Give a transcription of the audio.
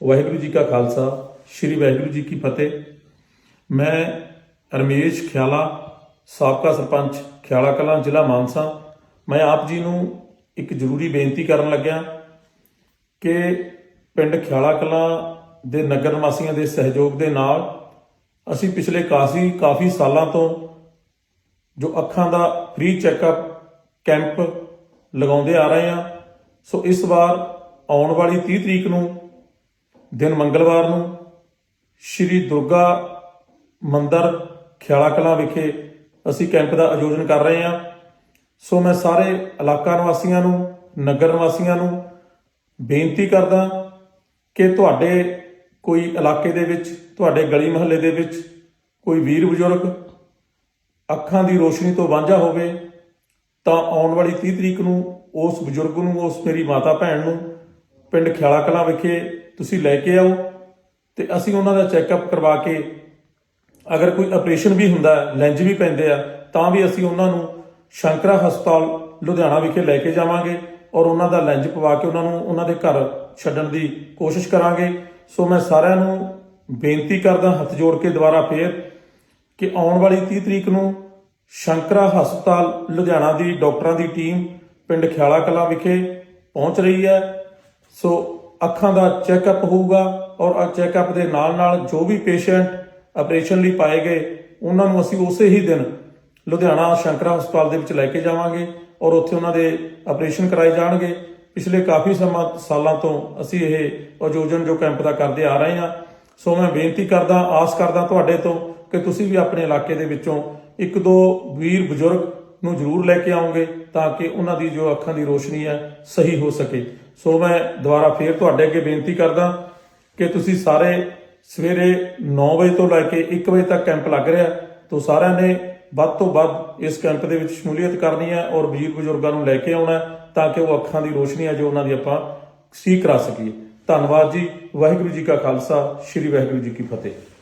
ਵਾਹਿਗੁਰੂ ਜੀ ਕਾ ਖਾਲਸਾ, ਸ੍ਰੀ ਵਾਹਿਗੁਰੂ ਜੀ ਕੀ ਫਤਿਹ। ਮੈਂ ਰਮੇਸ਼ ਖਿਆਲਾ, ਸਾਬਕਾ ਸਰਪੰਚ, ਖਿਆਲਾ ਕਲਾਂ, ਜ਼ਿਲ੍ਹਾ ਮਾਨਸਾ। ਮੈਂ ਆਪ ਜੀ ਨੂੰ ਇੱਕ ਜ਼ਰੂਰੀ ਬੇਨਤੀ ਕਰਨ ਲੱਗਿਆ ਕਿ ਪਿੰਡ ਖਿਆਲਾ ਕਲਾਂ ਦੇ ਨਗਰ ਨਿਵਾਸੀਆਂ ਦੇ ਸਹਿਯੋਗ ਦੇ ਨਾਲ ਅਸੀਂ ਪਿਛਲੇ ਕਾਫੀ ਕਾਫੀ ਸਾਲਾਂ ਤੋਂ ਜੋ ਅੱਖਾਂ ਦਾ ਫ੍ਰੀ ਚੈੱਕਅਪ ਕੈਂਪ ਲਗਾਉਂਦੇ ਆ ਰਹੇ ਹਾਂ, ਸੋ ਇਸ ਵਾਰ ਆਉਣ ਵਾਲੀ 30 ਤਰੀਕ ਨੂੰ ਦਿਨ ਮੰਗਲਵਾਰ ਨੂੰ ਸ਼੍ਰੀ ਦੁਰਗਾ ਮੰਦਰ ਖਿਆਲਾ ਕਲਾਂ ਵਿਖੇ ਅਸੀਂ ਕੈਂਪ ਦਾ ਆਯੋਜਨ ਕਰ ਰਹੇ ਹਾਂ। ਸੋ ਮੈਂ ਸਾਰੇ ਇਲਾਕਾ ਨਿਵਾਸੀਆਂ ਨੂੰ, ਨਗਰ ਨਿਵਾਸੀਆਂ ਨੂੰ ਬੇਨਤੀ ਕਰਦਾ ਕਿ ਤੁਹਾਡੇ ਕੋਈ ਇਲਾਕੇ ਦੇ ਵਿੱਚ, ਤੁਹਾਡੇ ਗਲੀ ਮੁਹੱਲੇ ਦੇ ਵਿੱਚ ਕੋਈ ਵੀਰ ਬਜ਼ੁਰਗ ਅੱਖਾਂ ਦੀ ਰੋਸ਼ਨੀ ਤੋਂ ਵਾਂਝਾ ਹੋਵੇ, ਤਾਂ ਆਉਣ ਵਾਲੀ 30 ਤਰੀਕ ਨੂੰ ਉਸ ਬਜ਼ੁਰਗ ਨੂੰ, ਉਸ ਮੇਰੀ ਮਾਤਾ ਭੈਣ ਨੂੰ ਪਿੰਡ ਖਿਆਲਾ ਕਲਾਂ ਵਿਖੇ ਤੁਸੀਂ ਲੈ ਕੇ ਆਓ ਤੇ ਅਸੀਂ ਉਹਨਾਂ ਦਾ ਚੈੱਕਅਪ ਕਰਵਾ ਕੇ ਅਗਰ ਕੋਈ ਆਪਰੇਸ਼ਨ ਵੀ ਹੁੰਦਾ, ਲੈਂਜ ਵੀ ਪੈਂਦੇ ਆ, ਤਾਂ ਵੀ ਅਸੀਂ ਉਹਨਾਂ ਨੂੰ ਸ਼ੰਕਰਾ ਹਸਪਤਾਲ ਲੁਧਿਆਣਾ ਵਿਖੇ ਲੈ ਕੇ ਜਾਵਾਂਗੇ ਔਰ ਉਹਨਾਂ ਦਾ ਲੈਂਜ ਪਵਾ ਕੇ ਉਹਨਾਂ ਨੂੰ ਉਹਨਾਂ ਦੇ ਘਰ ਛੱਡਣ ਦੀ ਕੋਸ਼ਿਸ਼ ਕਰਾਂਗੇ। ਸੋ ਮੈਂ ਸਾਰਿਆਂ ਨੂੰ ਬੇਨਤੀ ਕਰਦਾ, ਹੱਥ ਜੋੜ ਕੇ ਦੁਬਾਰਾ ਫੇਰ ਕਿ ਆਉਣ ਵਾਲੀ 30 ਤਰੀਕ ਨੂੰ ਸ਼ੰਕਰਾ ਹਸਪਤਾਲ ਲੁਧਿਆਣਾ ਦੀ ਡਾਕਟਰਾਂ ਦੀ ਟੀਮ ਪਿੰਡ ਖਿਆਲਾ ਕਲਾਂ ਵਿਖੇ ਪਹੁੰਚ ਰਹੀ ਹੈ। ਸੋ ਅੱਖਾਂ ਦਾ ਚੈੱਕਅਪ ਹੋਊਗਾ ਔਰ ਆ ਚੈੱਕਅਪ ਦੇ ਨਾਲ ਨਾਲ ਜੋ ਵੀ ਪੇਸ਼ੈਂਟ ਆਪਰੇਸ਼ਨ ਲਈ ਪਾਏ ਗਏ, ਉਹਨਾਂ ਨੂੰ ਅਸੀਂ ਉਸੇ ਹੀ ਦਿਨ ਲੁਧਿਆਣਾ ਸ਼ੰਕਰਾ ਹਸਪਤਾਲ ਦੇ ਵਿੱਚ ਲੈ ਕੇ ਜਾਵਾਂਗੇ ਔਰ ਉੱਥੇ ਉਹਨਾਂ ਦੇ ਆਪਰੇਸ਼ਨ ਕਰਾਏ ਜਾਣਗੇ। ਪਿਛਲੇ ਕਾਫੀ ਸਮਾਂ, ਸਾਲਾਂ ਤੋਂ ਅਸੀਂ ਇਹ ਆਯੋਜਨ ਜੋ ਕੈਂਪ ਦਾ ਕਰਦੇ ਆ ਰਹੇ ਹਾਂ। ਸੋ ਮੈਂ ਬੇਨਤੀ ਕਰਦਾ, ਆਸ ਕਰਦਾ ਤੁਹਾਡੇ ਤੋਂ ਕਿ ਤੁਸੀਂ ਵੀ ਆਪਣੇ ਇਲਾਕੇ ਦੇ ਵਿੱਚੋਂ ਇੱਕ ਦੋ ਵੀਰ ਬਜ਼ੁਰਗ ਨੂੰ ਜ਼ਰੂਰ ਲੈ ਕੇ ਆਉਂਗੇ ਤਾਂ ਕਿ ਉਹਨਾਂ ਦੀ ਜੋ ਅੱਖਾਂ ਦੀ ਰੋਸ਼ਨੀ ਹੈ ਸਹੀ ਹੋ ਸਕੇ। ਸੋ ਮੈਂ ਦੁਬਾਰਾ ਫੇਰ ਤੁਹਾਡੇ ਅੱਗੇ ਬੇਨਤੀ ਕਰਦਾ ਕਿ ਤੁਸੀਂ ਸਾਰੇ ਸਵੇਰੇ 9 ਵਜੇ ਤੋਂ ਲੈ ਕੇ 1 ਵਜੇ ਤੱਕ ਕੈਂਪ ਲੱਗ ਰਿਹਾ ਤੋਂ ਸਾਰਿਆਂ ਨੇ ਵੱਧ ਤੋਂ ਵੱਧ ਇਸ ਕੈਂਪ ਦੇ ਵਿੱਚ ਸ਼ਮੂਲੀਅਤ ਕਰਨੀ ਹੈ ਔਰ ਵੀਰ ਬਜ਼ੁਰਗਾਂ ਨੂੰ ਲੈ ਕੇ ਆਉਣਾ ਤਾਂ ਕਿ ਉਹ ਅੱਖਾਂ ਦੀ ਰੋਸ਼ਨੀ ਹੈ ਜੋ ਉਹਨਾਂ ਦੀ ਆਪਾਂ ਸੀ ਕਰਾ ਸਕੀਏ। ਧੰਨਵਾਦ ਜੀ। ਵਾਹਿਗੁਰੂ ਜੀ ਕਾ ਖਾਲਸਾ। ਸ੍ਰੀ ਵਾਹਿਗੁਰੂ ਜੀ ਕੀ ਫਤਿਹ।